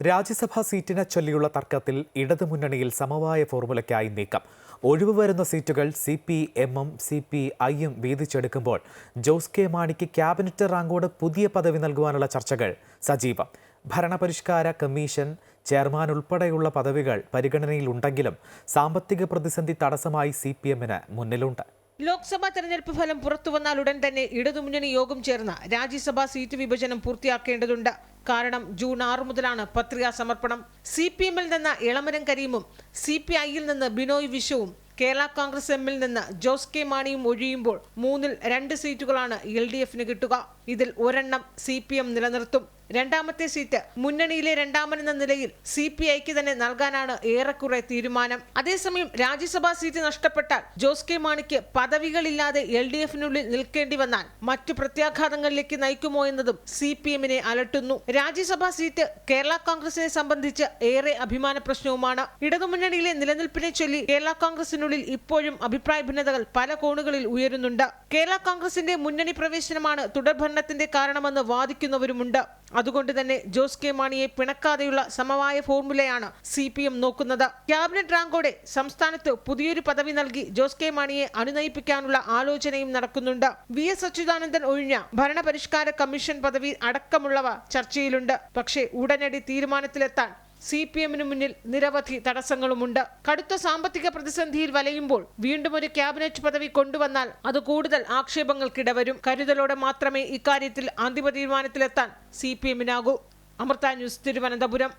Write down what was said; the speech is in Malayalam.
രാജ്യസഭാ സീറ്റിനെ ചൊല്ലിയുള്ള തർക്കത്തിൽ ഇടതുമുന്നണിയിൽ സമവായ ഫോർമുലയ്ക്കായി നീക്കം. ഒഴിവ് വരുന്ന സീറ്റുകൾ സി പി എമ്മും സി പി ഐയും വീതിച്ചെടുക്കുമ്പോൾ ജോസ് കെ മാണിക്ക് ക്യാബിനറ്റ് റാങ്കോട് പുതിയ പദവി നൽകുവാനുള്ള ചർച്ചകൾ സജീവം. ഭരണപരിഷ്കാര കമ്മീഷൻ ചെയർമാൻ ഉൾപ്പെടെയുള്ള പദവികൾ പരിഗണനയിലുണ്ടെങ്കിലും സാമ്പത്തിക പ്രതിസന്ധി തടസ്സമായി സി പി എമ്മിന് മുന്നിലുണ്ട്. ലോക്സഭാ തെരഞ്ഞെടുപ്പ് ഫലം പുറത്തുവന്നാൽ ഉടൻ തന്നെ ഇടതുമുന്നണി യോഗം ചേർന്ന് രാജ്യസഭാ സീറ്റ് വിഭജനം പൂർത്തിയാക്കേണ്ടതുണ്ട്. കാരണം ജൂൺ ആറ് മുതലാണ് പത്രികാ സമർപ്പണം. സി പി എമ്മിൽ നിന്ന് ഇളമരം കരീമും സി പി ഐയിൽ നിന്ന് ബിനോയ് വിശ്വവും കേരള കോൺഗ്രസ് എമ്മിൽ നിന്ന് ജോസ് കെ മാണിയും ഒഴിയുമ്പോൾ മൂന്നിൽ രണ്ട് സീറ്റുകളാണ് എൽ ഡി എഫിന് കിട്ടുക. ഇതിൽ ഒരെണ്ണം സി പി എം നിലനിർത്തും. രണ്ടാമത്തെ സീറ്റ് മുന്നണിയിലെ രണ്ടാമനെന്ന നിലയിൽ സി പി ഐക്ക് തന്നെ നൽകാനാണ് ഏറെക്കുറെ തീരുമാനം. അതേസമയം രാജ്യസഭാ സീറ്റ് നഷ്ടപ്പെട്ടാൽ ജോസ് കെ മാണിക്ക് പദവികളില്ലാതെ എൽ ഡി എഫിനുള്ളിൽ നിൽക്കേണ്ടി വന്നാൽ മറ്റു പ്രത്യാഘാതങ്ങളിലേക്ക് നയിക്കുമോ എന്നതും സി പി എമ്മിനെ അലട്ടുന്നു. രാജ്യസഭാ സീറ്റ് കേരള കോൺഗ്രസിനെ സംബന്ധിച്ച് ഏറെ അഭിമാന പ്രശ്നവുമാണ്. ഇടതുമുന്നണിയിലെ നിലനിൽപ്പിനെ ചൊല്ലി കേരള കോൺഗ്രസിനുള്ളിൽ ഇപ്പോഴും അഭിപ്രായ ഭിന്നതകൾ പല കോണുകളിൽ ഉയരുന്നുണ്ട്. കേരള കോൺഗ്രസിന്റെ മുന്നണി പ്രവേശനമാണ് തുടർഭരണത്തിന്റെ കാരണമെന്ന് വാദിക്കുന്നവരുമുണ്ട്. അതുകൊണ്ട് തന്നെ ജോസ് കെ മാണിയെ പിണക്കാതെയുള്ള സമവായ ഫോർമുലയാണ് സി പി എം നോക്കുന്നത്. ക്യാബിനറ്റ് റാങ്കോടെ സംസ്ഥാനത്ത് പുതിയൊരു പദവി നൽകി ജോസ് കെ മാണിയെ അനുനയിപ്പിക്കാനുള്ള ആലോചനയും നടക്കുന്നുണ്ട്. വി എസ് അച്യുതാനന്ദൻ ഒഴിഞ്ഞ ഭരണപരിഷ്കാര കമ്മീഷൻ പദവി അടക്കമുള്ളവ ചർച്ചയിലുണ്ട്. പക്ഷേ ഉടനടി തീരുമാനത്തിലെത്താൻ സി പി എമ്മിന് മുന്നിൽ നിരവധി തടസ്സങ്ങളുമുണ്ട്. കടുത്ത സാമ്പത്തിക പ്രതിസന്ധിയിൽ വലയുമ്പോൾ വീണ്ടും ഒരു ക്യാബിനറ്റ് പദവി കൊണ്ടുവന്നാൽ അത് കൂടുതൽ ആക്ഷേപങ്ങൾക്കിടവരും. കരുതലോടെ മാത്രമേ ഇക്കാര്യത്തിൽ അന്തിമ തീരുമാനത്തിലെത്താൻ സി പി എമ്മിനാകൂ അമൃത ന്യൂസ് തിരുവനന്തപുരം.